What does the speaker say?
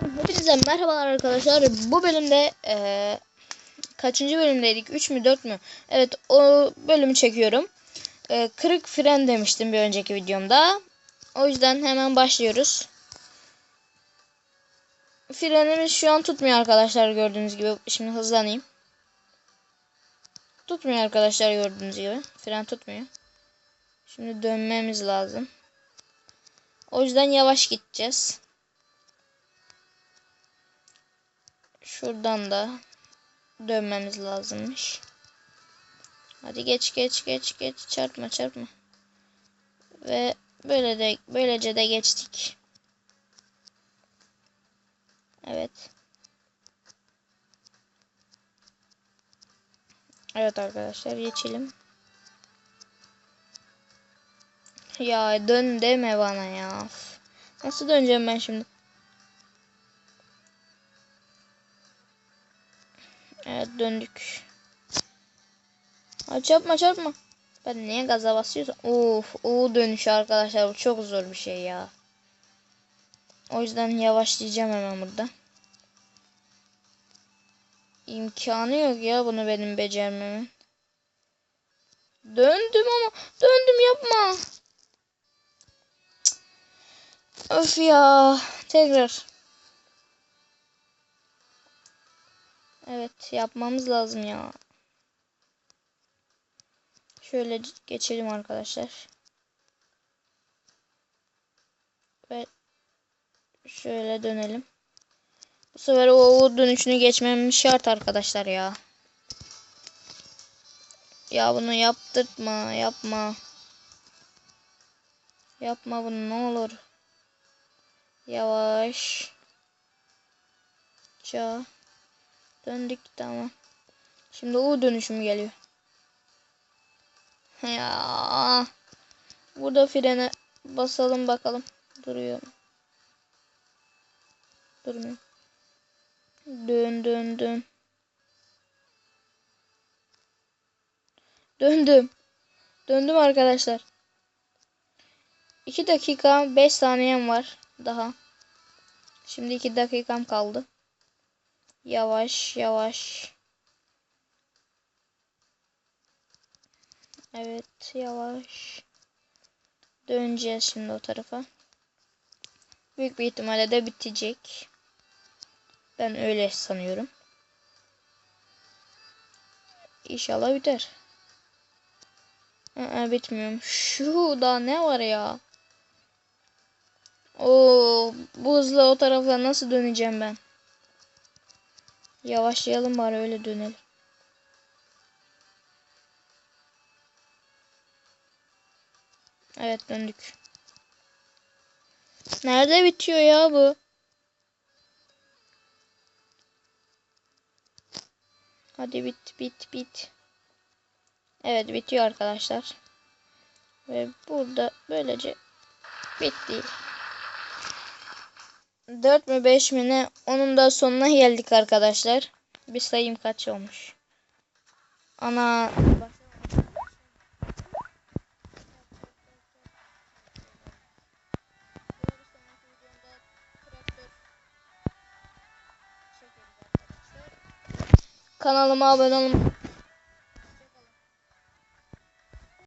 Hepinize merhabalar arkadaşlar. Bu bölümde eee, kaçıncı bölümdeydik? 3 mü 4 mü? Evet o bölümü çekiyorum. Eee, kırık fren demiştim bir önceki videomda. O yüzden hemen başlıyoruz. Frenimiz şu an tutmuyor arkadaşlar gördüğünüz gibi. Şimdi hızlanayım. Tutmuyor arkadaşlar gördüğünüz gibi. Fren tutmuyor. Şimdi dönmemiz lazım. O yüzden yavaş gideceğiz. Şuradan da dönmemiz lazımmış. Hadi geç geç geç geç çarpma çarpma. Ve böyle de böylece de geçtik. Evet. Evet arkadaşlar geçelim. Ya dön deme bana ya. Nasıl döneceğim ben şimdi? Döndük. Ay çarpma çarpma. Ben niye gaza basıyorsam? Of, U dönüşü arkadaşlar bu çok zor bir şey ya. O yüzden yavaşlayacağım hemen burada. İmkanı yok ya bunu benim becermemin. Döndüm ama döndüm yapma. Öf ya. Tekrar. Evet yapmamız lazım ya. Şöyle geçelim arkadaşlar. Ve şöyle dönelim. Bu sefer o dönüşünü geçmemiz şart arkadaşlar ya. Ya bunu yaptırtma, yapma. Yapma bunu ne olur. Yavaş. Ça. Döndük tamam. Şimdi U dönüşümü geliyor. Ya. Burada frene basalım bakalım. Duruyor mu? Durmuyor. Dön dön dön. Döndüm. Döndüm arkadaşlar. 2 dakika 5 saniyem var daha. Şimdi 2 dakikam kaldı. Yavaş yavaş. Evet yavaş. Döneceğiz şimdi o tarafa. Büyük bir ihtimalle de bitecek. Ben öyle sanıyorum. İnşallah biter. Aa, bitmiyorum. Şu da ne var ya? Oo, bu o tarafa nasıl döneceğim ben? Yavaşlayalım bari öyle dönelim. Evet döndük. Nerede bitiyor ya bu? Hadi bit bit bit. Evet bitiyor arkadaşlar. Ve burada böylece bitti. 4 mü 5 mi ne? Onun da sonuna geldik arkadaşlar. Bir sayayım kaç olmuş. Ana. Kanalıma abone olmayı